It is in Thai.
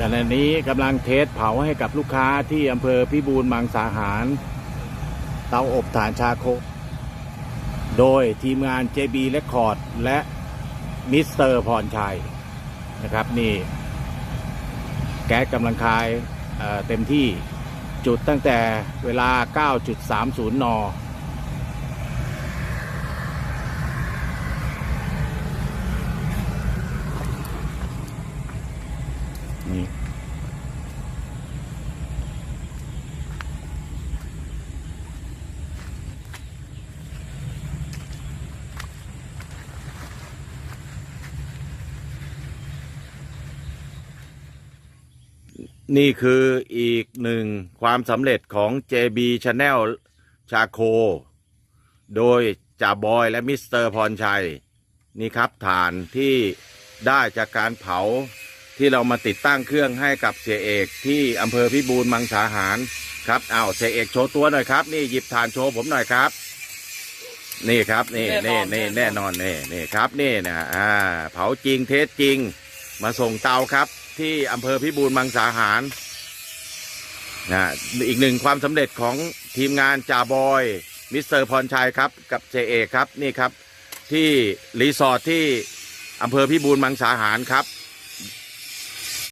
ขณะนี้กำลังเทสเผาให้กับลูกค้าที่อำเภอพิบูลมังสาหาร เตาอบถ่านชาโค โดยทีมงาน JB Record และมิสเตอร์พรชัยนะครับนี่ แก๊สกำลังคายเเต็มที่จุดตั้งแต่เวลา 9.30 น นี่นี่คืออีกหนึ่งความสำเร็จของ JB Channel ชาโค โดยจ่าบอยและมิสเตอร์พรชัย นี่ครับฐานที่ได้จากการเผา ที่เรามาติดตั้งเครื่องให้กับเสียเอกที่อำเภอพิบูลมังสาหารครับอ้าวเสียเอกโชว์ตัวหน่อยครับ นี่หยิบฐานโชว์ผมหน่อยครับ นี่ครับนี่นี่นี่แน่นอนนี่นี่ครับนี่นะอ่าเผาจริงเทสจริง มาส่งเตาครับ ที่อำเภอพิบูลมังสาหารนะอีกหนึ่งความสำเร็จของทีมงานจ่าบอยมิสเตอร์พรชัยครับ กับเจเอกครับนี่ครับ ที่รีสอร์ทที่อำเภอพิบูลมังสาหารครับ